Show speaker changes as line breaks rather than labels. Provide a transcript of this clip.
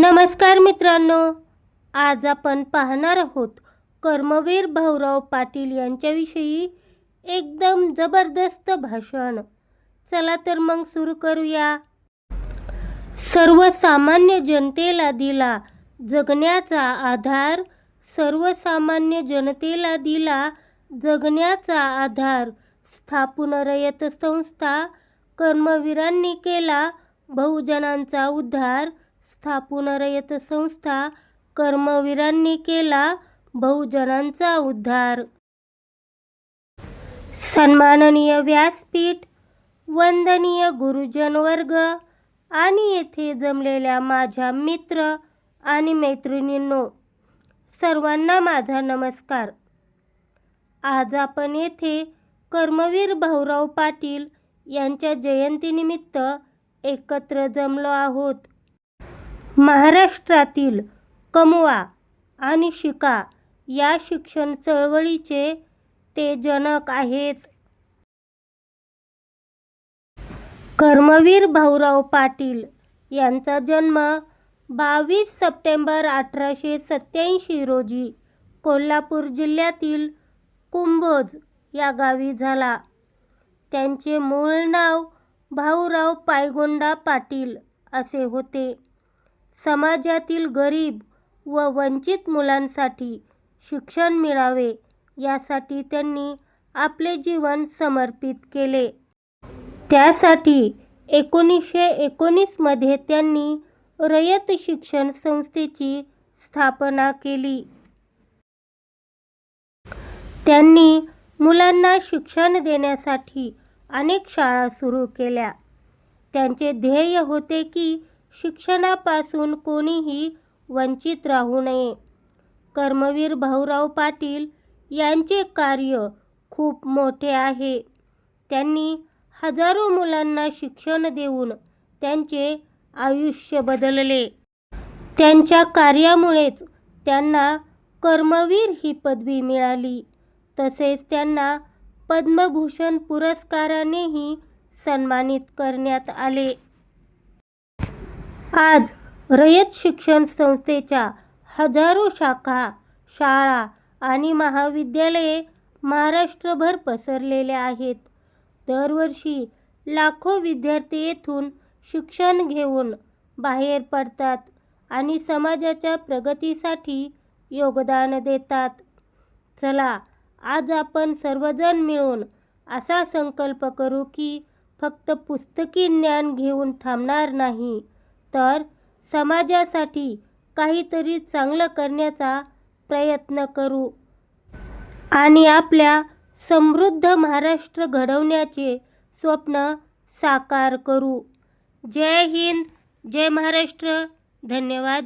नमस्कार मित्रांनो आज आपण पाहणार आहोत कर्मवीर भाऊराव पाटील यांच्याविषयी एकदम जबरदस्त भाषण. चला तर मग सुरू करूया. सर्वसामान्य जनतेला दिला जगण्याचा आधार सर्वसामान्य जनतेला दिला जगण्याचा आधार स्थापून रयत संस्था कर्मवीरांनी केला बहुजनांचा उद्धार स्थापून रयत संस्था कर्मवीरांनी केला बहुजनांचा उद्धार. सन्माननीय व्यासपीठ वंदनीय गुरुजन वर्ग आणि येथे जमलेल्या माझ्या मित्र आणि मैत्रिणींनो सर्वांना माझा नमस्कार. आज आपण येथे कर्मवीर भाऊराव पाटील यांच्या जयंतीनिमित्त एकत्र जमलो आहोत. महाराष्ट्रातील कमवा आणि शिका या शिक्षण चळवळीचे ते जनक आहेत. कर्मवीर भाऊराव पाटील यांचा जन्म बावीस सप्टेंबर अठराशे सत्याऐंशी रोजी कोल्हापूर जिल्ह्यातील कुंभोज या गावी झाला. त्यांचे मूळ नाव भाऊराव पायगोंडा पाटील असे होते. समाजातील गरीब व वंचित मुलांसाठी शिक्षण मिळावे यासाठी त्यांनी आपले जीवन समर्पित केले. त्यासाठी एकोणीसशे एकोणीसमध्ये त्यांनी रयत शिक्षण संस्थेची स्थापना केली. त्यांनी मुलांना शिक्षण देण्यासाठी अनेक शाळा सुरू केल्या. त्यांचे ध्येय होते की शिक्षणापासून कोणीही वंचित राहू नये. कर्मवीर भाऊराव पाटील यांचे कार्य खूप मोठे आहे. त्यांनी हजारो मुलांना शिक्षण देऊन त्यांचे आयुष्य बदलले. त्यांच्या कार्यामुळेच त्यांना कर्मवीर ही पदवी मिळाली. तसेच त्यांना पद्मभूषण पुरस्कारानेही सन्मानित करण्यात आले. आज रयत शिक्षण संस्थेच्या हजारो शाखा शाळा आणि महाविद्यालये महाराष्ट्रभर पसरलेल्या आहेत. दरवर्षी लाखो विद्यार्थी येथून शिक्षण घेऊन बाहेर पडतात आणि समाजाच्या प्रगतीसाठी योगदान देतात. चला आज आपण सर्वजण मिळून असा संकल्प करू की फक्त पुस्तकी ज्ञान घेऊन थांबणार नाही. तर समाजासाठी काहीतरी चांगलं करण्याचा प्रयत्न करू. आणि आपल्या समृद्ध महाराष्ट्र घडवण्याचे स्वप्न साकार करू. जय हिंद जय महाराष्ट्र. धन्यवाद.